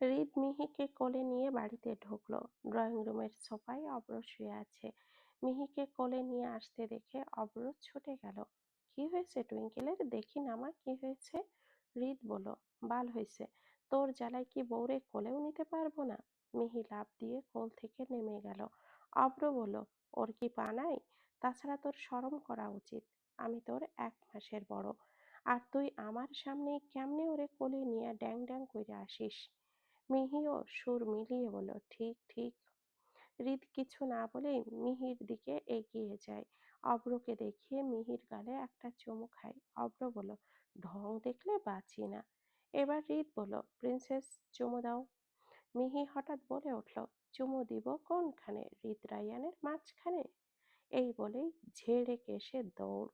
হৃদ মিহিকে কোলে নিয়ে বাড়িতে ঢুকলো। ড্রয়িং রুমের সোফায় অব্র শুয়ে আছে। মিহিকে কোলে নিয়ে আসতে দেখে অব্র ছুটে গেল। কি হয়েছে টুইঙ্কেলের? দেখি না মা, কি হয়েছে? হৃদ বলল, বাল হয়েছে। তোর জ্বালায় কি বউরে কোলেও নিতে পারব না? মিহি লাফ দিয়ে কোল থেকে নেমে গেল। অব্র বলল, ওর কি পা নাই? তাছাড়া তোর শরম করা উচিত। আমি তোর এক মাসের বড়। আর তুই আমার সামনে কেমনে ওরে কোলে নিয়ে ড্যাং ড্যাং করে আসিস? মিহিও সুর মিলিয়ে বলল, ঠিক ঠিক। হৃদ কিছু না বলেই মিহির দিকে এগিয়ে যায়। অব্রকে দেখিয়ে মিহির গালে একটা চুমু খায়। অব্র বলল, ঢং দেখলে বাঁচি না। এবার হৃদ বলল, প্রিন্সেস, চুমু দাও। মিহি হঠাৎ বলে উঠল, চুমু দিব কোনখানে? হৃদ রায়ানের মাঝখানে? এই বলেই ঝেড়ে কেসে দৌড়।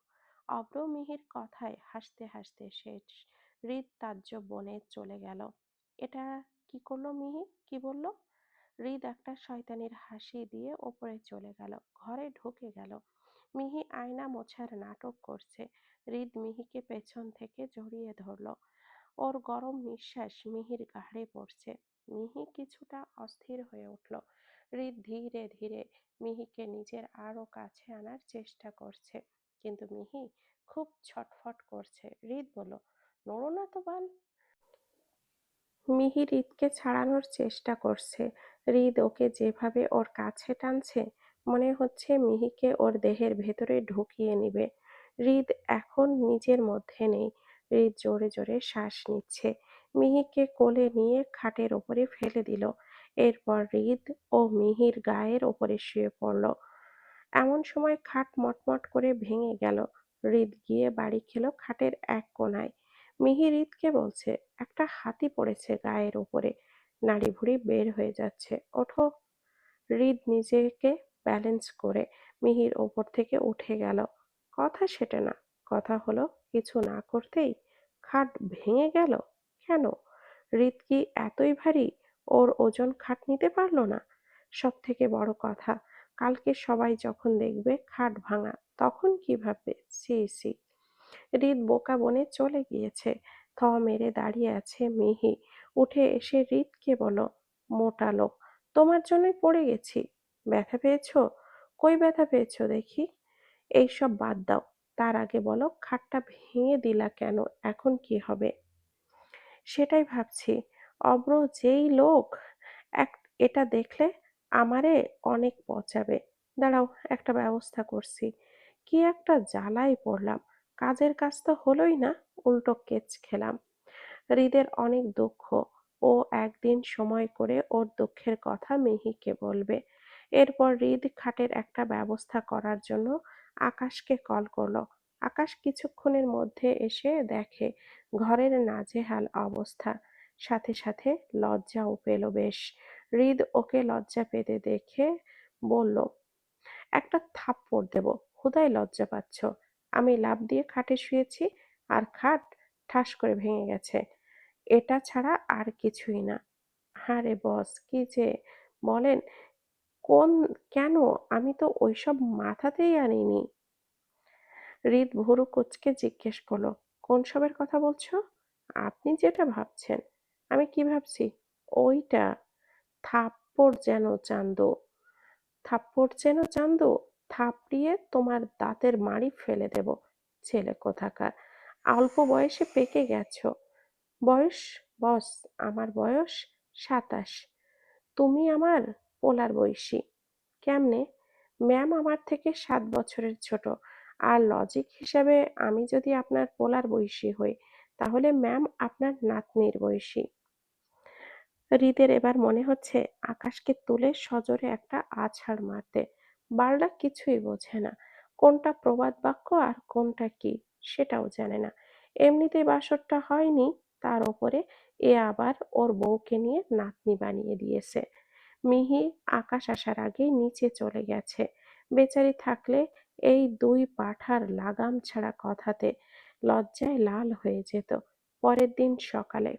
অব্র মিহির কথায় হাসতে হাসতে শেষ। হৃদ তাজ্জব বনে চলে গেল। এটা কি করল মিহি? কি বলল? হৃদ একটা শয়তানির হাসি দিয়ে ওপরে চলে গেল, ঘরে ঢুকে গেল। মিহি আয়না মোছার নাটক করছে। হৃদ মিহিকে পেছন থেকে জড়িয়ে ধরল। ওর গরম নিঃশ্বাস মিহির ঘাড়ে পড়ছে। মিহি কিছুটা অস্থির হয়ে উঠল। হৃদ ধীরে ধীরে মিহিকে নিজের আরও কাছে আনার চেষ্টা করছে। কিন্তু মিহি খুব ছটফট করছে। হৃদ বলল, নড়ো না তো বাল। মিহি হৃদকে ছাড়ানোর চেষ্টা করছে। হৃদ ওকে যেভাবে ওর কাছে টানছে, মনে হচ্ছে মিহিকে ওর দেহের ভেতরে ঢুকিয়ে নিবে। হৃদ এখন নিজের মধ্যে নেই। হৃদ জোরে জোরে শ্বাস নিচ্ছে। মিহিকে কোলে নিয়ে খাটের ওপরে ফেলে দিল। এরপর হৃদ ও মিহির গায়ের ওপরে শুয়ে পড়ল। এমন সময় খাট মটমট করে ভেঙে গেল। হৃদ গিয়ে বাড়ি খেলো খাটের এক কোনায়। মিহি হৃদকে বলছে, একটা হাতি পড়েছে গায়ের ওপরে নাড়ি ভুড়ি বের হয়ে যাচ্ছে। ওঠো। হৃদ নিজেকে ব্যালেন্স করে মিহির ওপর থেকে উঠে গেল। কথা সেটা না। কথা হলো, কিছু না করতেই খাট ভেঙে গেল? কেন? হৃদ কি এতই ভারী? ওর ওজন খাট নিতে পারল না? সব থেকে বড় কথা, কালকে সবাই যখন দেখবে খাট ভাঙা, তখন কি ভাববে? সি সি হৃদ বোকা বনে চলে গিয়েছে। থ মেরে দাঁড়িয়ে আছে মিহি। উঠে এসে হৃদকে বলো, মোটা লোক, তোমার জন্যই পড়ে গেছি। ব্যথা পেয়েছ? কই ব্যথা পেয়েছ দেখি? এইসব বাদ দাও। তার আগে বলো, খাটটা ভেঙে দিলা কেন? এখন কি হবে? সেটাই ভাবছি। অব্র যেই লোক, এক, এটা দেখলে আমারে অনেক পচাবে। দাঁড়াও, একটা ব্যবস্থা করছি। কি একটা জ্বালায় পড়লাম। কাজের কাজ তো হলোই না, উল্টো কেচ খেলাম। হৃদের অনেক দুঃখ, ও একদিন সময় করে ওর দুঃখের কথা মিহিকে বলবে। এরপর হৃদ খাটের একটা ব্যবস্থা করার জন্য আকাশকে কল করল। আকাশ কিছুক্ষণের মধ্যে এসে দেখে ঘরের নাজেহাল অবস্থা। সাথে সাথে লজ্জাও পেল বেশ। হৃদ ওকে লজ্জা পেতে দেখে বলল, একটা থাপ্পড় দেব হুদাই লজ্জা পাচ্ছ? আমি লাভ দিয়ে খাটে শুয়েছি আর খাট ঠাস করে ভেঙে গেছে। এটা ছাড়া আর কিছুই না। আরে বস, কি যে বলেন, কোন, কেন? আমি তো ওইসব মাথাতেই আনিনি। হৃদ ভুরু কোচকে জিজ্ঞেস করল, কোন সবের কথা বলছো? আপনি যেটা ভাবছেন, আমি কি ভাবছি? ওইটা, থাপ্পড় যেন চান্দু, থাপ্পড় যেন চান্দু। থাপড়িয়ে তোমার দাঁতের মাড়ি ফেলে দেব, ছেলে কোথাকার? অল্প বয়সে পেকে গেছো। বয়স, বস, আমার বয়স সাতাশ। তুমি আমার পোলার বয়সী। কেমনে? ম্যাম আমার থেকে সাত বছরের ছোট। আর লজিক হিসাবে আমি যদি আপনার পোলার বয়সী হই, তাহলে ম্যাম আপনার নাতনির বয়সী। হৃদের এবার মনে হচ্ছে আকাশকে তুলে সজোরে একটা আছাড় মারতে। বারলা কিছুই বোঝে না। কোনটা প্রবাদ বাক্য আর কোনটা কি, সেটাও জানে না। এমনিতেই বাসরটা হয়নি, তার ওপরে এ আবার ওর বউকে নিয়ে নাতনি বানিয়ে দিয়েছে। মিহি আকাশ আসার আগেই নিচে চলে গেছে। বেচারি থাকলে এই দুই পাঠার লাগাম ছাড়া কথাতে লজ্জায় লাল হয়ে যেত। পরের দিন সকালে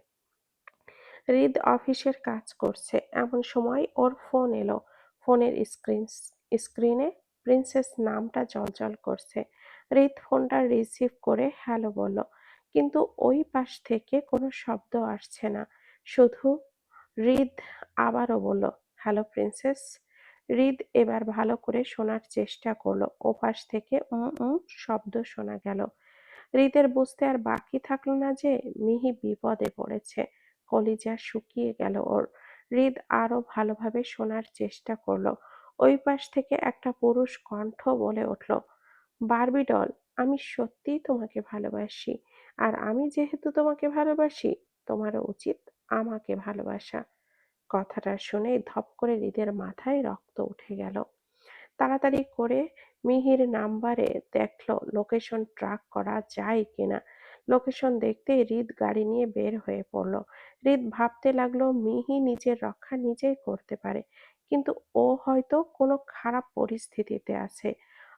হৃদ অফিসের কাজ করছে। এমন সময় ওর ফোন এলো। ফোনের স্ক্রিন স্ক্রিনে প্রিন্সেস নামটা জলজল করছে। হৃদ ফোনটা রিসিভ করে হ্যালো বলল। কিন্তু ওই পাশ থেকে কোনো শব্দ আসছে না। শুধু হৃদ আবারও বলল হ্যালো প্রিন্সেস রিদ এবার ভালো করে শোনার চেষ্টা করল। ওপাশ থেকে শব্দ শোনা গেল। হৃদের বুঝতে আর বাকি থাকল না যে মিহি বিপদে পড়েছে। কলিজা শুকিয়ে গেল ওর। হৃদ আরও ভালোভাবে শোনার চেষ্টা করল। ওই পাশ থেকে একটা পুরুষ কণ্ঠ বলে উঠল, বারবি ডল, আমি সত্যিই তোমাকে ভালোবাসি। আর আমি যেহেতু তোমাকে ভালোবাসি তোমারও উচিত আমাকে ভালোবাসা। কথাটা শুনে ধপ করে হৃদের মাথায় রক্ত উঠে গেল। তাড়াতাড়ি করে মিহির নাম্বারে দেখল, লোকেশন ট্রাক করা যায় কিনা লোকেশন দেখতেই হৃদ গাড়ি নিয়ে বের হয়ে পড়ল। হৃদ ভাবতে লাগল, মিহি নিজের রক্ষা নিজেই করতে পারে। কিন্তু ও হয়তো কোনো খারাপ পরিস্থিতিতে আছে।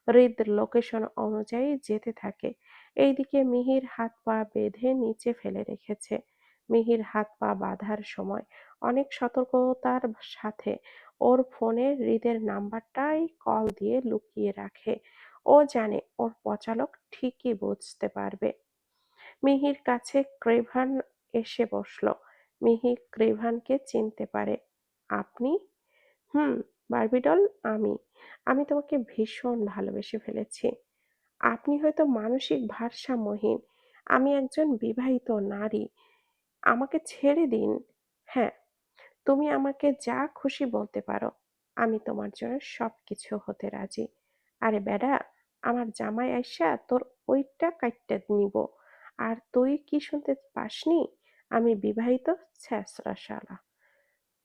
হৃদ লোকেশন অনুযায়ী যেতে থাকে। এইদিকে মিহির হাত পা বেঁধে নিচে ফেলে রেখেছে। মিহির হাত পা বাঁধার সময় অনেক সতর্কতার সাথে ওর ফোনে হৃদের নাম্বারটাই কল দিয়ে লুকিয়ে রাখে। ও জানে ওর পচালক ঠিকই বুঝতে পারবে। মিহির কাছে ক্রেভান এসে বসল। মিহি ক্রেভানকে চিনতে পারে। আপনি হুম, বারবিডল আমি। আমি তোমাকে ভীষণ ভালোবেসে ফেলেছি। আপনি হয়তো মানসিক ভারসাম্যহীন। আমি একজন বিবাহিত নারী। আমাকে ছেড়ে দিন। হ্যাঁ তুমি আমাকে যা খুশি বলতে পারো। আমি তোমার জন্য সব কিছু হতে রাজি। আরে বেডা, আমার জামাই আইসা তোর ওইটা কাইটটা নিব। আর তুই কি শুনতে পাসনি? আমি বিবাহিত ছেঁচড়া শালা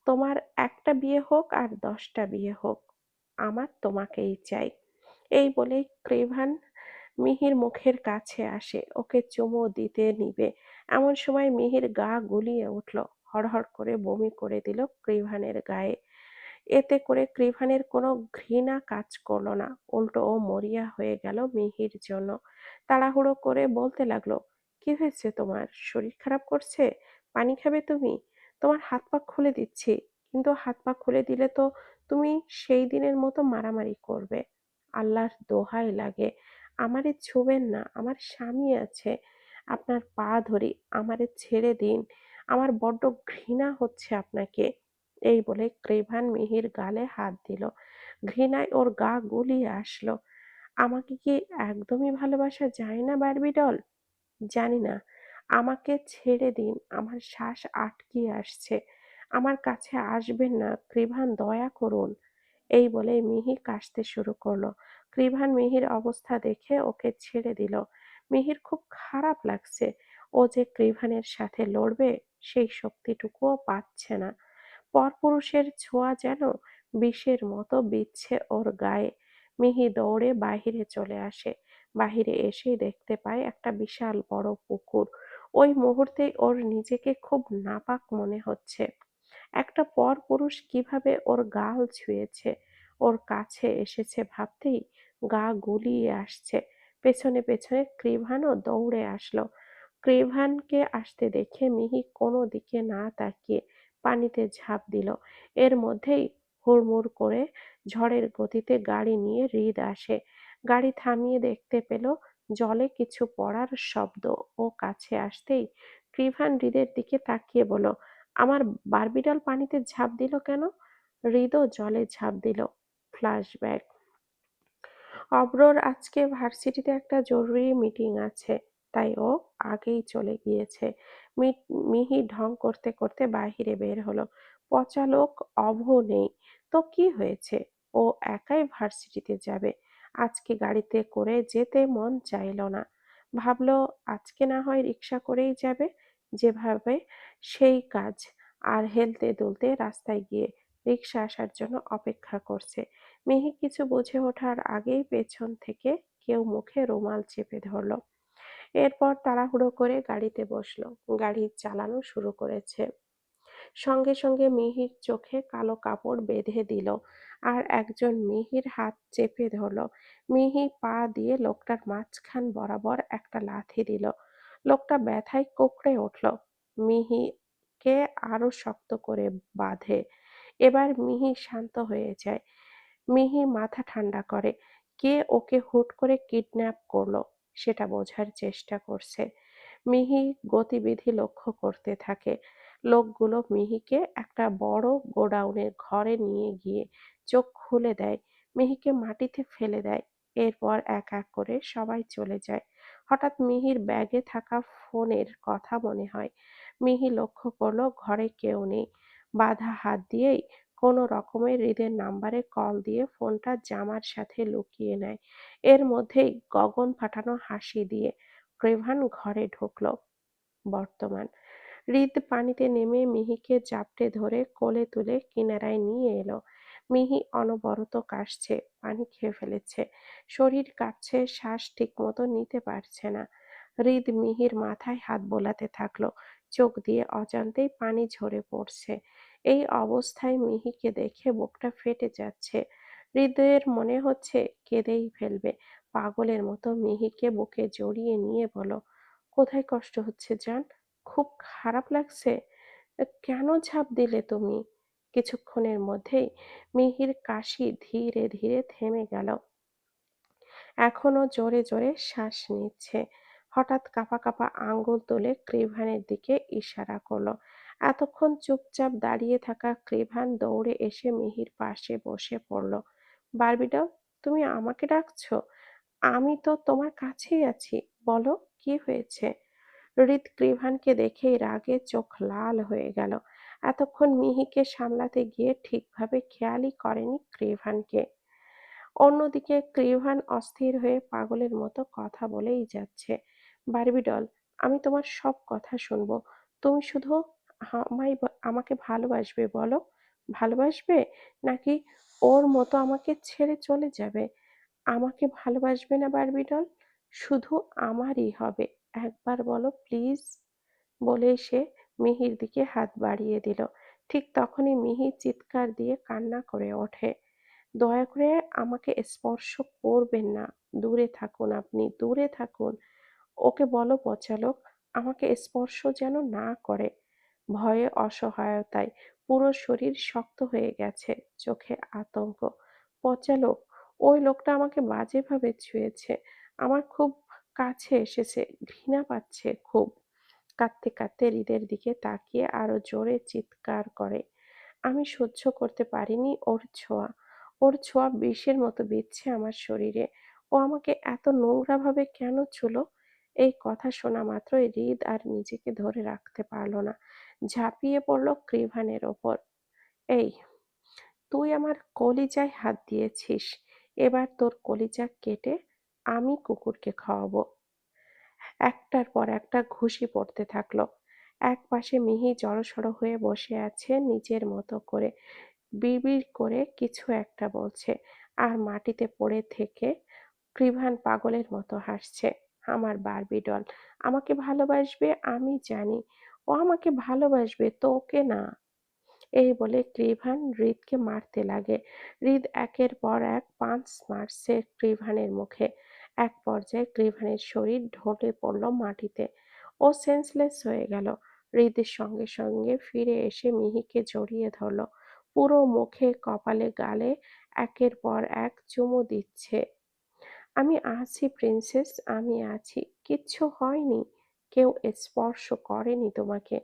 তোমার একটা বিয়ে হোক আর দশটা বিয়ে হোক, আমার তোমাকেই চাই। এই বলে ক্রেভান মিহির মুখের কাছে আসে, ওকে চুমো দিতে নিবে। এমন সময় মিহির গা গুলিয়ে উঠল, হড়হড় করে বমি করে দিল ক্রিভানের গায়ে। এতে করে ক্রিভানের কোনো ঘৃণা কাজ করল না, উল্টো ও মরিয়া হয়ে গেল মিহির জন্য। তাড়াহুড়ো করে বলতে লাগল, কি হয়েছে তোমার? শরীর খারাপ করছে? পানি খাবে তুমি? তোমার হাত পা খুলে দিচ্ছি। কিন্তু হাত পা খুলে দিলে তো তুমি সেই দিনের মতো মারামারি করবে। আল্লাহর দোহাই লাগে। আমারে ছুবেন না। আমার স্বামী আছে। আপনার পা ধরি, আমারে ছেড়ে দিন। আমার বড্ড ঘৃণা হচ্ছে আপনাকে। এই বলে ক্রেভান মিহির গালে হাত দিল। ঘৃণায় ওর গা গুলিয়ে আসলো। আমাকে কি একদমই ভালোবাসা যায় না বারবি ডল জানি না। আমাকে ছেড়ে দিন, আমার শ্বাস আটকে আসছে। আমার কাছে আসবেন না, কৃভান দয়া করুন। এই বলে মিহি কাশতে শুরু করল। কৃভান মিহির অবস্থা দেখে ওকে ছেড়ে দিল। মিহির খুব খারাপ লাগছে। ও যে কৃভানের সাথে লড়বে, সেই শক্তিটুকুও পাচ্ছে না। পরপুরুষের ছোঁয়া যেন বিষের মতো বিচ্ছে ওর গায়ে। মিহি দৌড়ে বাহিরে চলে আসে। বাহিরে এসেই দেখতে পায় একটা বিশাল বড় পুকুর। ওই মুহূর্তে ওর নিজেকে খুব নাপাক মনে হচ্ছে। একটা পর পুরুষ কীভাবে ওর গাল ছুঁয়েছে, ওর কাছে এসেছে ভাবতেই গা গুলিয়ে আসছে। পেছনে পেছনে ক্রিভানও দৌড়ে আসলো। ক্রিভানকে আসতে দেখে মিহি কোনো দিকে না তাকিয়ে পানিতে ঝাঁপ দিল। এর মধ্যেই হুড়মুড় করে ঝড়ের গতিতে গাড়ি নিয়ে হৃদ আসে। গাড়ি থামিয়ে দেখতে পেল জলে কিছু পড়ার শব্দ ও কাছে আসতেই ক্রিভান হৃদের দিকে তাকিয়ে বলল, আমার বারবিডাল পানিতে ঝাঁপ দিল কেন? হৃদও জলে ঝাঁপ দিল। ফ্ল্যাশব্যাক। অব্রর আজকে ভার্সিটিতে একটা জরুরি মিটিং আছে, তাই ও আগেই চলে গিয়েছে। মিহি ঢং করতে করতে বাহিরে বের হলো। পচা লোক অভ নেই। তো কি হয়েছে? ও একাই ভার্সিটিতে যাবে। আজকে গাড়িতে করে যেতে মন চাইল না। ভাবলো, আজকে না হয় রিক্সা করেই যাবে। যেভাবে সেই কাজ আর হেলতে দুলতে রাস্তায় গিয়ে রিক্সা আসার জন্য অপেক্ষা করছে। মিহি কিছু বুঝে ওঠার আগেই পেছন থেকে কেউ মুখে রুমাল চেপে ধরলো। এরপর তাড়াহুড়ো করে গাড়িতে বসল। গাড়ি চালানো শুরু করেছে। সঙ্গে সঙ্গে মিহির চোখে কালো কাপড় বেঁধে দিল। আর একজন মিহির হাত চেপে ধরল। মিহি পা দিয়ে লোকটার মাঝখান বরাবর একটা লাথি দিল। লোকটা ব্যথায় কোকড়ে উঠল। মিহিকে আরও শক্ত করে বাঁধে। এবার মিহি শান্ত হয়ে যায়। মিহি মাথা ঠান্ডা করে। কে ওকে হুট করে কিডন্যাপ করল সেটা বোঝার চেষ্টা করছে। মিহি গতিবিধি লক্ষ্য করতে থাকে। লোকগুলো মিহিকে একটা বড় গোডাউনের ঘরে নিয়ে গিয়ে চোখ খুলে দেয়, মিহিকে মাটিতে ফেলে দেয়, এরপর এক এক করে সবাই চলে যায়। হঠাৎ মিহির ব্যাগে থাকা ফোনের কথা মনে হয়। মিহি লক্ষ্য করল ঘরে কেউ নেই। বাধা হাত দিয়েই কোনো রকমে হৃদের নাম্বারে কল দিয়ে ফোনটা জামার সাথে লুকিয়ে নেয়। এর মধ্যেই গগন ফাটানো হাসি দিয়ে প্রেভান ঘরে ঢুকলো। বর্তমান হৃদ পানিতে নেমে মিহিকে জাপটে ধরে কোলে তুলে কিনারায় নিয়ে এলো। মিহি অনবরত কাশছে, পানি খেয়ে ফেলেছে। শরীর কাঁপছে, শ্বাস ঠিকমতো নিতে পারছে না। হৃদ মিহির মাথায় হাত বোলাতে থাকল, চোখ দিয়ে অজান্তেই পানি ঝরে পড়ছে। এই অবস্থায় মিহিকে দেখে বুকটা ফেটে যাচ্ছে। হৃদয়ের মনে হচ্ছে কেঁদেই ফেলবে। পাগলের মতো মিহিকে বুকে জড়িয়ে নিয়ে বলো, কোথায় কষ্ট হচ্ছে জান? খুব খারাপ লাগছে। কেন ঝাঁপ দিলে তুমি? কিছুক্ষণের মধ্যেই মিহির কাশি ধীরে ধীরে থেমে গেল। এখনও জোরে জোরে শ্বাস নিচ্ছে। হঠাৎ কাঁপা কাঁপা আঙ্গুল তুলে ক্রিভানের দিকে ইশারা করল। এতক্ষণ চুপচাপ দাঁড়িয়ে থাকা ক্রিভান দৌড়ে এসে মিহির পাশে বসে পড়ল। বারবিডল তুমি আমাকে ডাকছো? আমি তো তোমার কাছেই আছি। বলো, কি হয়েছে? হৃদ ক্রিভানকে দেখেই রাগে চোখ লাল হয়ে গেল। এতক্ষণ মিহিকে সামলাতে গিয়ে ঠিকভাবে খেয়ালই করেনি ক্রিভানকে অন্যদিকে ক্রিভান অস্থির হয়ে পাগলের মতো কথা বলেই যাচ্ছে। বারবিডল, আমি তোমার সব কথা শুনব। তুমি শুধু আমায় আমাকে ভালোবাসবে বলো। ভালোবাসবে? নাকি ওর মতো আমাকে ছেড়ে চলে যাবে? আমাকে ভালোবাসবে না বারবিডল? শুধু আমারই হবে। একবার বলো প্লিজ বলে সে মিহির দিকে হাত বাড়িয়ে দিল। ঠিক তখনই মিহি চিৎকার দিয়ে কান্না করে ওঠে। দয়া করে আমাকে স্পর্শ করবেন না। দূরে থাকুন আপনি, দূরে থাকুন। ওকে বলো, পচালক, আমাকে স্পর্শ যেন না করে। ভয়ে অসহায়তায় পুরো শরীর শক্ত হয়ে গেছে, চোখে আতঙ্ক। পচালক, ওই লোকটা আমাকে বাজেভাবে ছুঁয়েছে। আমার খুব কাছে এসেছে, ঘৃণা পাচ্ছে খুব। কাঁদতে কাঁদতে হৃদের দিকে তাকিয়ে আরও জোরে চিৎকার করে, আমি সহ্য করতে পারিনি ওর ছোঁয়া। ওর ছোঁয়া বিষের মতো বিচ্ছে আমার শরীরে। ও আমাকে এত নোংরাভাবে কেন ছুলো? এই কথা শোনা মাত্রই হৃদ আর নিজেকে ধরে রাখতে পারল না। ঝাঁপিয়ে পড়ল ক্রিভানের ওপর। এই, তুই আমার কলিজায় হাত দিয়েছিস। এবার তোর কলিজা কেটে আমি কুকুরকে খাওয়াবো। একটার পর একটা ঘুষি পড়তে থাকল। এক পাশে মিহি জড়সড় হয়ে বসে আছে নিজের মতো করে। বিড়বিড় করে কিছু একটা বলছে আর মাটিতে পড়ে থেকে ক্রিভান পাগলের মতো হাসছে। আমার বারবি ডল, আমাকে ভালোবাসবে? আমি জানি। ও আমাকে ভালোবাসবে তো ওকে না। এই বলে ক্রিভান হৃদকে মারতে লাগে। হৃদ একের পর এক পাঁচ মারছে ক্রিভানের মুখে। এক পর্যায়ে ক্রিভানের শরীর ঢলে পড়ল মাটিতে ও সেন্সলেস হয়ে গেল। হৃদের সঙ্গে সঙ্গে ফিরে এসে মিহিকে জড়িয়ে ধরল। পুরো মুখে, কপালে, গালে একের পর এক চুমু দিচ্ছে। আমি আছি প্রিন্সেস আমি আছি। কিচ্ছু হয়নি। কেউ স্পর্শ করেনি তোমাকে।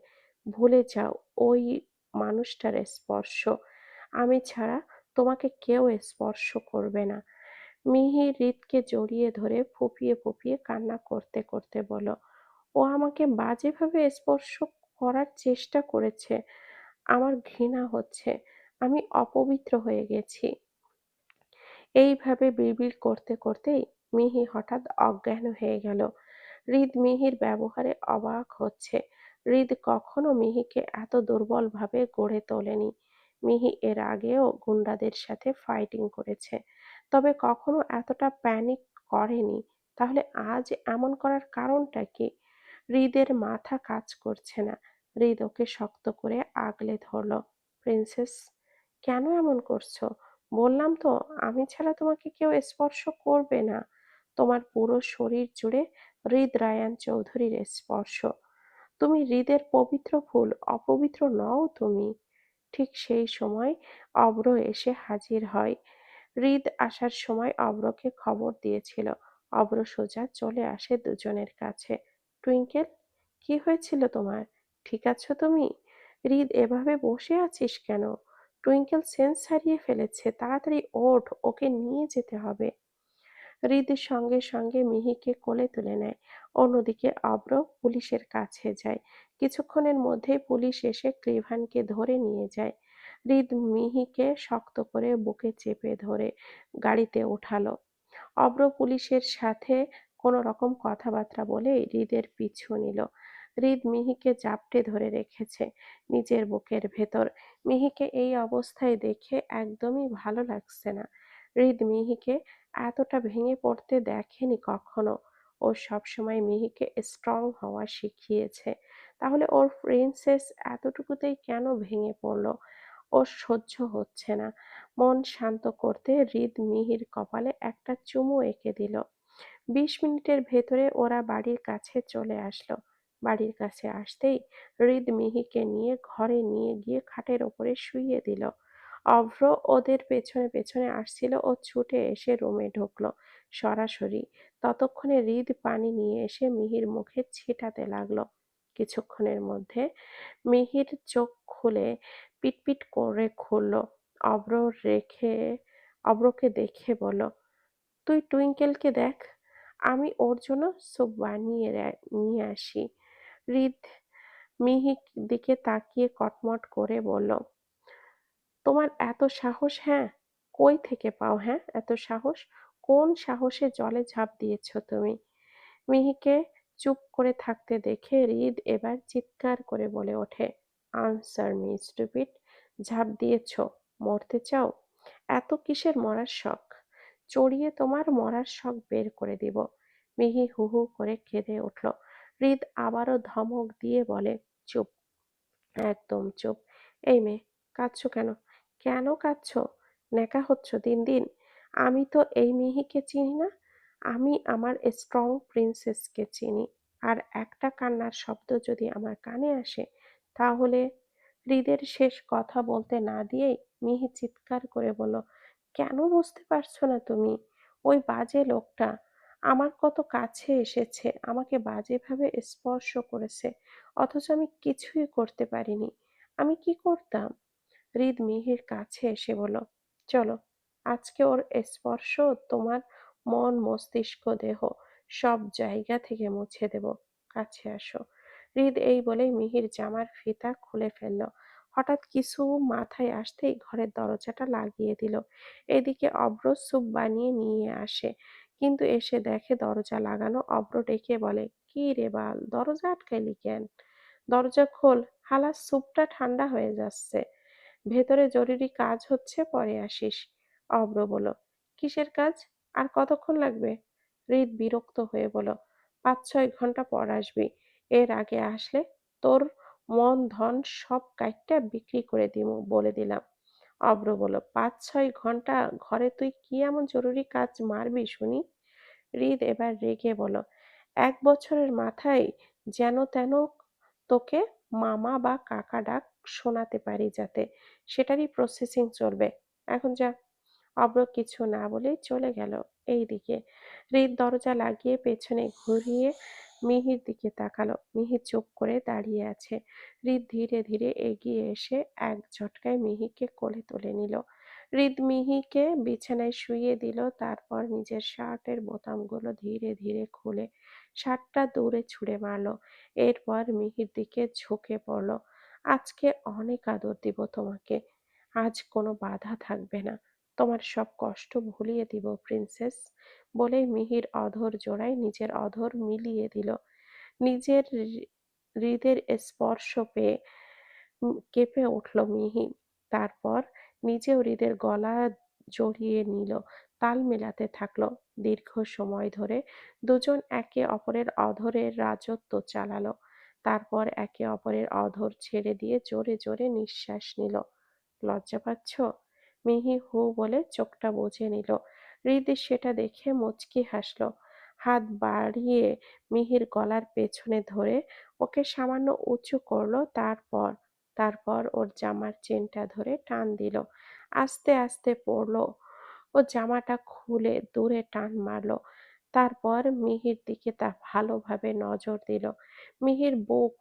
ভুলে যাও, ওই মানুষটার স্পর্শ। আমি ছাড়া তোমাকে কেউ স্পর্শ করবে না। মিহি হৃদকে জড়িয়ে ধরে ফুপিয়ে ফুপিয়ে কান্না করতে করতে বলো ও আমাকে বাজেভাবে স্পর্শ করার চেষ্টা করেছে। আমার ঘৃণা হচ্ছে। আমি অপবিত্র হয়ে গেছি এইভাবে বিড়বিড় করতে করতেই মিহি হঠাৎ অজ্ঞান হয়ে গেল। হৃদ মিহির ব্যবহারে অবাক হচ্ছে। হৃদ কখনো মিহিকে এত দুর্বলভাবে গড়ে তোলেনি। মিহি এর আগেও গুন্ডাদের সাথে ফাইটিং করেছে। তবে কখনো এতটা প্যানিক করেনি। তাহলে আজ এমন করার কারণটা কি? হৃদের মাথা কাজ করছে না। হৃদ ওকে শক্ত করে আগলে ধরল। প্রিন্সেস কেন এমন করছ? বললাম তো, আমি ছাড়া তোমাকে কেউ স্পর্শ করবে না। তোমার পুরো শরীর জুড়ে হৃদ রায়ান চৌধুরীর স্পর্শ। তুমি হৃদের পবিত্র ফুল, অপবিত্র নও তুমি। ঠিক সেই সময় অব্র এসে হাজির হয়। হৃদ আসার সময় অব্রকে খবর দিয়েছিল। অব্র সোজা চলে আসে দুজনের কাছে। টুইঙ্কেল, কি হয়েছিল তোমার? ঠিক আছো তুমি? হৃদ, এভাবে বসে আছিস কেন? টুইঙ্কেল সেন্স হারিয়ে ফেলেছে, তাড়াতাড়ি ওঠ, ওকে নিয়ে যেতে হবে। হৃদের সঙ্গে সঙ্গে মিহিকে কোলে তুলে নেয়। অন্যদিকে অব্র পুলিশের কাছে যায়। কিছুক্ষণের মধ্যেই পুলিশ এসে ক্লিভানকে ধরে নিয়ে যায়। হৃদ মিহিকে শক্ত করে বুকে চেপে ধরে গাড়িতে ওঠালো অব্র পুলিশের সাথে কোনো রকম কথাবার্তা বলে হৃদের পিছু নিল। হৃদ মিহিকে জাপটে ধরে রেখেছে নিজের বুকের ভেতর। মিহিকে এই অবস্থায় দেখে একদমই ভালো লাগছে না। হৃদ মিহিকে এতটা ভেঙে পড়তে দেখেনি কখনো। ও সবসময় মিহিকে স্ট্রং হওয়া শিখিয়েছে। তাহলে ওর প্রিন্সেস এতটুকুতেই কেন ভেঙে পড়ল? ওর সহ্য হচ্ছে না। মন শান্ত করতে হৃদ মিহির কপালে একটা চুমু এঁকে দিল। বিশ মিনিটের ভেতরে ওরা বাড়ির কাছে চলে আসলো। বাড়ির কাছে আসতেই হৃদ মিহিকে নিয়ে ঘরে নিয়ে গিয়ে খাটের ওপরে শুইয়ে দিল। অভ্র ওদের পেছনে পেছনে আসছিল ও ছুটে এসে রুমে ঢুকলো। সরাসরি ততক্ষণে হৃদ পানি নিয়ে এসে মিহির মুখে ছিটাতে লাগল। কিছুক্ষণের মধ্যে মিহির চোখ খুলে পিটপিট করে খুলল। অভ্র রেখে, অভ্রকে দেখে বলো তুই টুইঙ্কেলকে দেখ, আমি ওর জন্য স্যুপ বানিয়ে নিয়ে আসি। হৃদ মিহির দিকে তাকিয়ে কটমট করে বলল, তোমার এত সাহস হ্যাঁ? কই থেকে পাও হ্যাঁ? এত সাহস? কোন সাহসে জলে ঝাঁপ দিয়েছ তুমি? মিহিকে চুপ করে থাকতে দেখে হৃদ এবার চিৎকার করে বলে ওঠে আনসার মি স্টুপিড ঝাঁপ দিয়েছ, মরতে চাও? এত কিসের মরার শখ? চড়িয়ে তোমার মরার শখ বের করে দিব। মিহি হু হু করে কেঁদে উঠল। হৃদ আবারও ধমক দিয়ে বলে, চুপ, একদম চুপ। এই মেয়ে, কাঁদছো কেন? কেন কাঁদছো? নেকা হচ্ছ দিন দিন। আমি তো এই মিহিকে চিনি না। আমি আমার স্ট্রং প্রিন্সেসকে চিনি। আর একটা কান্নার শব্দ যদি আমার কানে আসে তাহলে হৃদের শেষ কথা বলতে না দিয়েই মিহি চিৎকার করে বলল, কেন বুঝতে পারছ না তুমি? ওই বাজে লোকটা আমার কত কাছে এসেছে, আমাকে বাজেভাবে স্পর্শ করেছে, অথচ আমি কিছুই করতে পারিনি। আমি কি করতাম? হৃদ মিহির কাছে এসে বলল, চলো, আজকে ওর স্পর্শ তোমার মন মস্তিষ্ক দেহ সব জায়গা থেকে মুছে দেব। কাছে আসো। হৃদ এই বলেই মিহির জামার ফিতা খুলে ফেলল। হঠাৎ কিছু মাথায় আসতেই ঘরের দরজাটা লাগিয়ে দিল। এদিকে অব্র স্যুপ বানিয়ে নিয়ে আসে। কিন্তু এসে দেখে দরজা লাগানো অব্র ডেকে বলে, কি রে বাল, দরজা আটকাইলি কেন? দরজা খোল, হালা স্যুপটা ঠান্ডা হয়ে যাচ্ছে। ভেতরে জরুরি কাজ হচ্ছে, পরে আসিস। অব্র বলল, কিসের কাজ? আর কতক্ষণ লাগবে? হৃদ বিরক্ত হয়ে বলো পাঁচ ছয় ঘণ্টা পর আসবি। এর আগে আসলে তোর মন, ধন সব কাইটটা বিক্রি করে দিব বলে দিলাম। অব্র বলল পাঁচ ছয় ঘণ্টা ঘরে তুই কি এমন জরুরি কাজ মারবি শুনি? হৃদ এবার রেগে বলল, এক বছরের মাথায় যেন তেন তোকে মামা বা কাকা ডাক শোনাতে পারি যাতে, সেটারই প্রসেসিং চলবে। এখন যা। অব্র কিছু না বলেই চলে গেল এইদিকে। হৃদ দরজা লাগিয়ে পেছনে ঘুরিয়ে মিহির দিকে তাকালো। মিহি চুপ করে দাঁড়িয়ে আছে। হৃদ ধীরে ধীরে এগিয়ে এসে এক ঝটকায় মিহিকে কোলে তুলে নিল। হৃদ মিহিকে বিছানায় শুইয়ে দিল, তারপর নিজের শার্টের বোতামগুলো ধীরে ধীরে খুলে শার্টটা দূরে ছুঁড়ে মারলো। এরপর মিহির দিকে ঝুঁকে পড়ল। আজকে অনেক আদর দিব তোমাকে। আজ কোনো বাধা থাকবে না। তোমার সব কষ্ট ভুলিয়ে দিব, প্রিন্সেস, বলেই মিহির অধর জোড়ায় নিজের অধর মিলিয়ে দিল। নিজের হৃদের স্পর্শ পেয়ে কেঁপে উঠল মিহি। তারপর নিজেও হৃদের গলা জড়িয়ে নিল, তাল মেলাতে থাকল। দীর্ঘ সময় ধরে দুজন একে অপরের অধরের রাজত্ব চালালো। তারপর একে অপরের অধর ছেড়ে দিয়ে জোরে জোরে নিঃশ্বাস নিল। লজ্জা পাচ্ছ? মিহি হু বলে চোখটা বুঝে নিল। হৃদি সেটা দেখে মুচকি হাসল। হাত বাড়িয়ে মিহির গলার পেছনে ধরে ওকে সামান্য উঁচু করল, তারপর তারপর ওর জামার চেনটা ধরে টান দিল। আস্তে আস্তে পড়ল। ও জামাটা খুলে দূরে টান মারলো। তারপর মিহির দিকে তা ভালোভাবে নজর দিল। মিহির বুক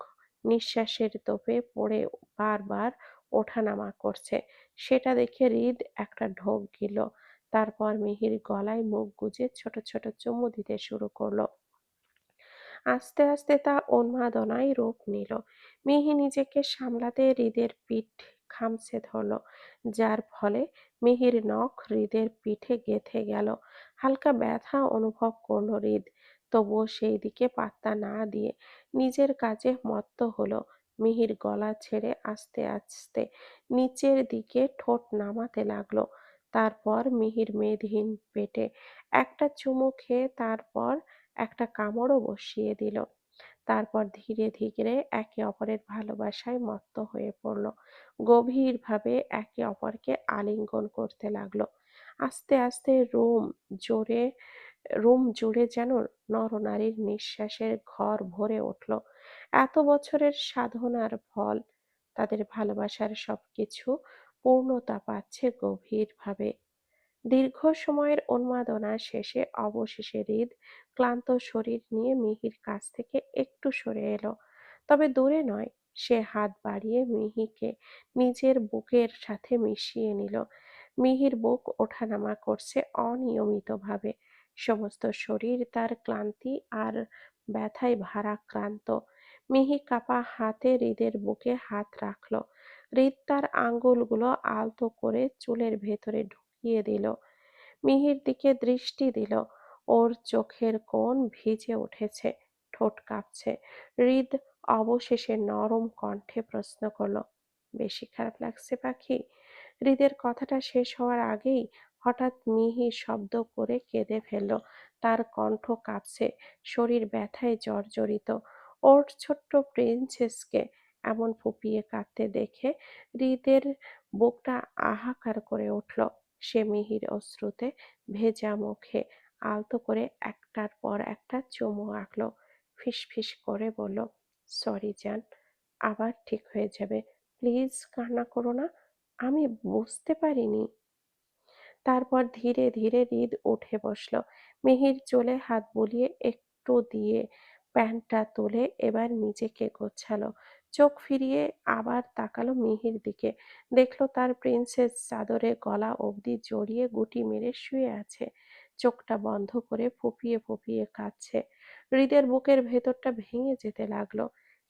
নিঃশ্বাসের তোপে পড়ে বারবার ওঠানামা করছে। সেটা দেখে হৃদ একটা ঢোক গিল। তারপর মিহির গলায় মুখ গুজে ছোট ছোট চুমু দিতে শুরু করল। আস্তে আস্তে তা উন্মাদনায় রূপ নিল। মিহি নিজেকে সামলাতে হৃদের পিঠ খামছে ধরল, যার ফলে মিহির নখ হৃদের পিঠে গেথে গেল। হালকা ব্যথা অনুভব করল হৃদ, তবুও সেই দিকে পাত্তা না দিয়ে নিজের কাজে মত্ত হলো। মিহির গলা ছেড়ে আস্তে আস্তে নিচের দিকে ঠোঁট নামাতে লাগল। তারপর মিহির মেদহীন পেটে একটা চুমু খেয়ে তারপর একটা কামড়ও বসিয়ে দিল। তারপর ধীরে ধীরে একে অপরের ভালোবাসায় মত্ত হয়ে পড়ল। গভীরভাবে একে অপরকে আলিঙ্গন করতে লাগল। আস্তে আস্তে রুম জোরে, রুম জুড়ে যেন নরনারীর নিঃশ্বাসের ঘর ভরে উঠল। এত বছরের সাধনার ফল। তাদের ভালোবাসার সবকিছু পূর্ণতা পাচ্ছে গভীরভাবে। দীর্ঘ সময়ের উন্মাদনা শেষে অবশেষে হৃদ ক্লান্ত শরীর নিয়ে মিহির কাছ থেকে একটু সরে এলো। তবে দূরে নয়, সে হাত বাড়িয়ে মিহিকে নিজের বুকের সাথে মিশিয়ে নিল। মিহির বুক ওঠানামা করছে অনিয়মিতভাবে। সমস্ত শরীর তার ক্লান্তি আর ব্যথায় ভারাক্রান্ত। মিহি কাপা হাতে হৃদের বুকে হাত রাখল। হৃদ তার আঙ্গুলগুলো আলতো করে চুলের ভেতরে ঢুকিয়ে দিল। মিহির দিকে দৃষ্টি দিল। ওর চোখের কোণ ভিজে উঠেছে, ঠোঁট কাঁপছে। হৃদ অবশেষে নরম কণ্ঠে প্রশ্ন করল, বেশি খারাপ লাগছে পাখি? হৃদের কথাটা শেষ হওয়ার আগেই হঠাৎ মিহি শব্দ করে কেঁদে ফেলল। তার কণ্ঠ কাঁপছে, শরীর ব্যথায় জর্জরিত। ওর ছোট্ট প্রিন্সেসকে এমন ফুপিয়ে কাঁদতে দেখে হৃদের বুকটা আহাকার করে উঠল। সে মিহির অশ্রুতে ভেজা মুখে আলতো করে একটার পর একটা চুমু আঁকলো। ফিস করে বলল, সরি জান, আবার ঠিক হয়ে যাবে। প্লিজ কান্না করো না, আমি বুঝতে পারিনি। তারপর ধীরে ধীরে হৃদ উঠে বসল। মিহির চলে হাত বুলিয়ে একটু দিয়ে প্যান্টটা তুলে এবার নিজেকে গোছালো। চোখ ফিরিয়ে আবার তাকালো মিহির দিকে। দেখল তার প্রিন্সেস চাদরে গলা অবধি জড়িয়ে গুটি মেরে শুয়ে আছে। চোখটা বন্ধ করে ফুপিয়ে ফুপিয়ে কাঁদছে। হৃদের বুকের ভেতরটা ভেঙে যেতে লাগল।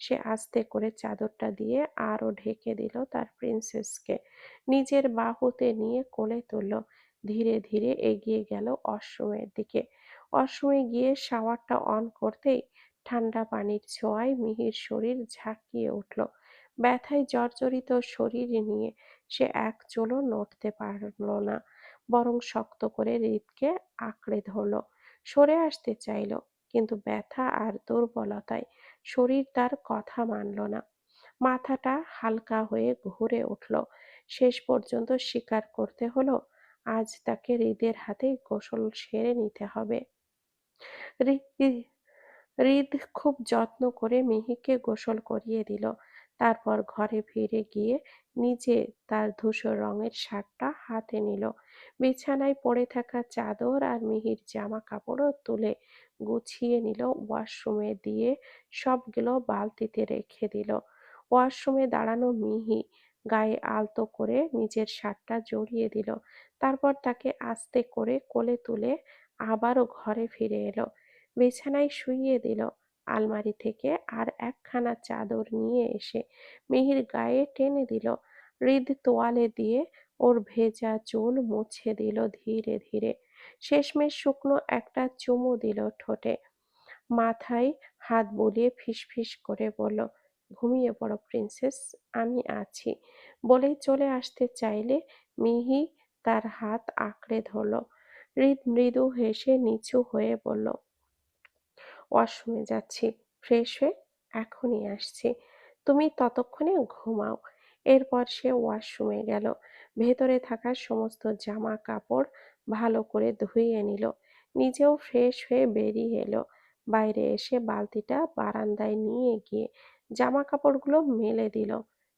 সে আস্তে করে চাদরটা দিয়ে আরও ঢেকে দিল তার প্রিন্সেসকে। নিজের বাহুতে নিয়ে কোলে তুলল। ধীরে ধীরে এগিয়ে গেল অশ্রমের দিকে। অশ্রমে গিয়ে শাওয়ারটা অন করতেই ঠান্ডা পানির ছোঁয়ায় মিহির শরীর ঝাঁকিয়ে উঠল। ব্যথায় জর্জরিত শরীর নিয়ে সে এক চুলও নড়তে পারল না, বরং শক্ত করে হৃদকে আঁকড়ে ধরল। সরে আসতে চাইল, কিন্তু ব্যথা আর দুর্বলতায় শরীর তার কথা মানল না। মাথাটা হালকা হয়ে ঘুরে উঠল। শেষ পর্যন্ত স্বীকার করতে হলো, আজ তাকে হৃদের হাতেই গোসল সেরে নিতে হবে। হৃদ খুব যত্ন করে মিহিকে গোসল করিয়ে দিল। তারপর ঘরে ফিরে গিয়ে নিজে তার ধূসর রঙের শার্টটা হাতে নিল। বিছানায় পড়ে থাকা চাদর আর মিহির জামা কাপড়ও তুলে গুছিয়ে নিল। ওয়াশরুমে দিয়ে সবগুলো বালতিতে রেখে দিল। ওয়াশরুমে দাঁড়ানো মিহি গায়ে আলতো করে নিজের শার্টটা জড়িয়ে দিল। তারপর তাকে আস্তে করে কোলে তুলে আবারও ঘরে ফিরে এলো। বিছানায় শুইয়ে দিল। আলমারি থেকে আর একখানা চাদর নিয়ে এসে মিহির গায়ে টেনে দিল। হৃদ তোয়ালে দিয়ে ওর ভেজা চুল মুছে দিল ধীরে ধীরে। শেষমেশ শুকনো একটা চুমু দিল ঠোঁটে। মাথায় হাত বুলিয়ে ফিসফিস করে বলল, ঘুমিয়ে পড়ো প্রিন্সেস, আমি আছি। বলে চলে আসতে চাইলে মিহি তার হাত আঁকড়ে ধরল। হৃদ মৃদু হেসে নিচু হয়ে বলল ওয়াশরুমে যাচ্ছি, ফ্রেশ হয়ে এখনই আসছি। তুমি ততক্ষণে ঘুমাও। এরপর সে ওয়াশরুমে গেল। ভেতরে থাকা সমস্ত জামা কাপড় ভালো করে ধুইয়ে নিল। নিজেও ফ্রেশ হয়ে বেরিয়ে এলো। বাইরে এসে বালতিটা বারান্দায় নিয়ে গিয়ে জামা কাপড়গুলো মেলে দিল।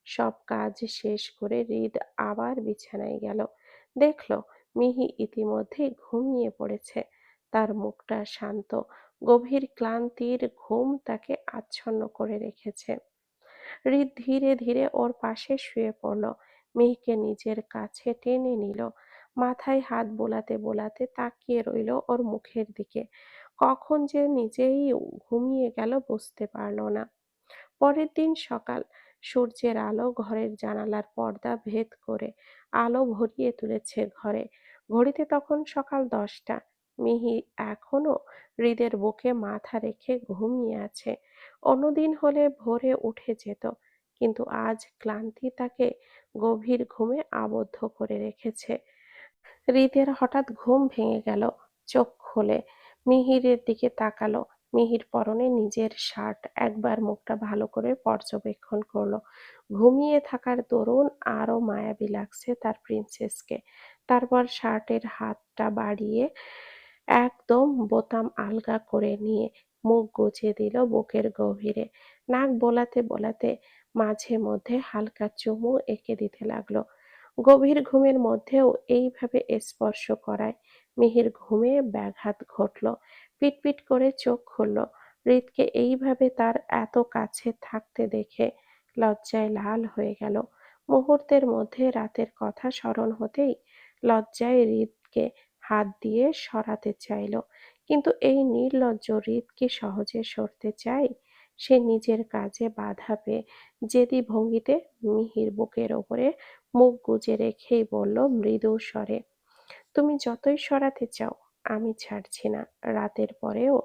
সব কাজ শেষ করে হৃদ আবার বিছানায় গেল। দেখল মিহি ইতিমধ্যেই ঘুমিয়ে পড়েছে। তার মুখটা শান্ত গভীর ক্লান্তির ঘুম তাকে আচ্ছন্ন করে রেখেছে। হৃদ ধীরে ধীরে ওর পাশে শুয়ে পড়ল। মেহিকে নিজের কাছে টেনে নিল। মাথায় হাত বোলাতে বোলাতে তাকিয়ে রইল ওর মুখের দিকে। কখন যে নিজেই ঘুমিয়ে গেল বুঝতে পারল না। পরের দিন সকাল, সূর্যের আলো ঘরের জানালার পর্দা ভেদ করে আলো ভরিয়ে তুলেছে ঘরে। ঘড়িতে তখন সকাল দশটা। মিহি এখনও হৃদের বুকে মাথা রেখে ঘুমিয়ে আছে। অন্যদিন হলে ভোরে উঠে যেত, কিন্তু আজ ক্লান্তি তাকে গভীর ঘুমে আবদ্ধ করে রেখেছে। হৃদের হঠাৎ ঘুম ভেঙে গেল, চোখ খোলে। মিহিরের দিকে তাকালো, মিহির পরনে নিজের শার্ট একবার মুখটা ভালো করে পর্যবেক্ষণ করল। ঘুমিয়ে থাকার দরুন আরও মায়াবী লাগছে তার প্রিন্সেসকে। তারপর শার্টের হাতটা বাড়িয়ে একদম বোতাম আলগা করে নিয়ে মুখ গুজে দিল বুকের গভীরে। নাক বোলাতে বোলাতে মাঝে মধ্যে হালকা চুমু এঁকে দিতে লাগল। গভীর ঘুমের মধ্যেও এইভাবে স্পর্শ করায় মিহির ঘুমে ব্যাঘাত ঘটল। পিটপিট করে চোখ খুলল। হৃদকে এইভাবে তার এত কাছে থাকতে দেখে লজ্জায় লাল হয়ে গেল। মুহূর্তের মধ্যে রাতের কথা স্মরণ হতেই লজ্জায় হৃদকে হাত দিয়ে সরাতে চাইল। কিন্তু এই নির্লজ্জ হৃদ কি সহজে সরতে চায়? সে নিজের কাজে বাধা পেয়ে জেদি ভঙ্গিতে মিহির বুকের ওপরে মুখ গুজে রেখেই বলল, মৃদু স্বরে, তুমি যতই সরাতে চাও, আমি ছাড়ছি না। রাতের পরেও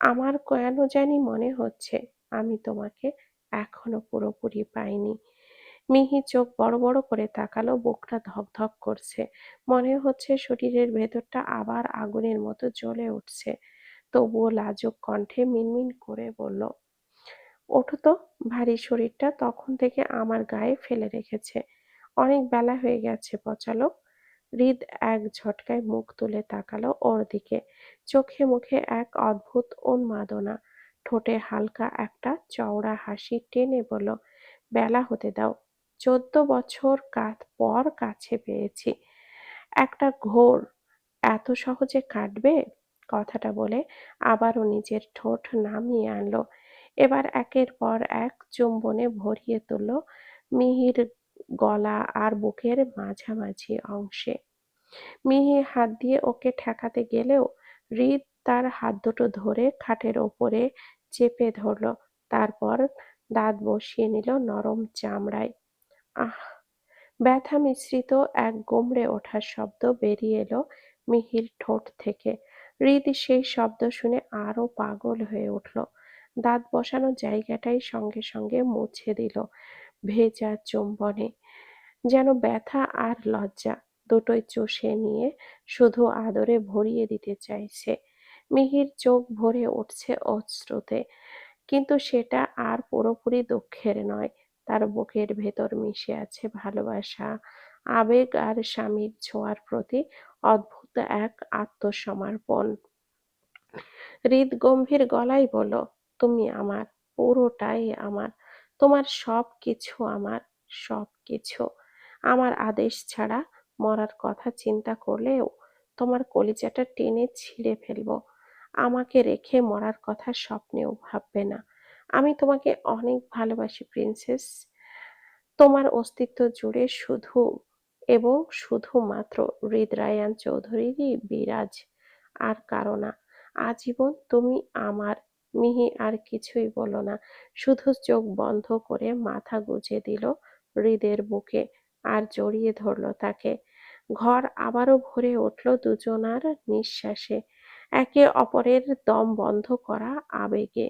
আমার কেন জানি মনে হচ্ছে, আমি তোমাকে এখনও পুরোপুরি পাইনি। মিহি চোখ বড় বড় করে তাকালো, বুকটা ধকধক করছে। মনে হচ্ছে শরীরের ভেতরটা আবার আগুনের মতো জ্বলে উঠছে। তবুও লাজুক কণ্ঠে মিনমিন করে বলল, ওঠো তো, ভারী শরীরটা তখন থেকে আমার গায়ে ফেলে রেখেছে। অনেক বেলা হয়ে গেছে পচালো হৃদ এক ঝটকায় মুখ তুলে তাকালো ওর দিকে। চোখে মুখে এক অদ্ভুত উন্মাদনা। ঠোঁটে হালকা একটা চওড়া হাসি টেনে বলল, বেলা হতে দাও। চোদ্দ বছর পর কাছে পেয়েছি। একটা ঘোর এত সহজে কাটবে? কথাটা বলে আবারও নিজের ঠোঁট নামিয়ে আনলো। এবার একের পর এক চুম্বনে ভরিয়ে তুলল মিহির গলা আর বুকের মাঝামাঝি অংশে। মিহি হাত দিয়ে ওকে ঠেকাতে গেলেও হৃদ তার হাত দুটো ধরে খাটের ওপরে চেপে ধরল। তারপর দাঁত বসিয়ে নিল নরম চামড়ায়। ব্যথা মিশ্রিত এক গোমড়ে ওঠার শব্দ বেরিয়ে এলো মিহির ঠোঁট থেকে। হৃদ সেই শব্দ শুনে আরও পাগল হয়ে উঠল। দাঁত বসানো জায়গাটাই সঙ্গে সঙ্গে মুছে দিল ভেজা চুম্বনে। যেন ব্যথা আর লজ্জা দুটোই চষে নিয়ে শুধু আদরে ভরিয়ে দিতে চাইছে। মিহির চোখ ভরে উঠছে অশ্রুতে, কিন্তু সেটা আর পুরোপুরি দুঃখের নয়। তার বুকের ভেতর মিশে আছে ভালোবাসা, আবেগ আর স্বামীর ছোঁয়ার প্রতি অদ্ভুত এক আত্মসমর্পণ। হৃদ গম্ভীর গলায় বলল, তুমি আমার, পুরোটাই আমার। তোমার সব কিছু আমার সব কিছু আমার আদেশ ছাড়া মরার কথা চিন্তা করলেও তোমার কলিজাটা টেনে ছিঁড়ে ফেলব। আমাকে রেখে মরার কথা স্বপ্নেও ভাববে না। আমি তোমাকে অনেক ভালোবাসি, প্রিন্সেস। তোমার অস্তিত্ব জুড়ে শুধু এবং শুধুমাত্র হৃদরায়ান চৌধুরীরই বিরাজ আর কারও না। আজীবন তুমি আমার মিহি আর কিছুই বলো না, শুধু চোখ বন্ধ করে মাথা গুজে দিল হৃদের বুকে আর জড়িয়ে ধরল তাকে। ঘর আবারও ভরে উঠল দুজনার নিঃশ্বাসে। একে অপরের দম বন্ধ করা আবেগে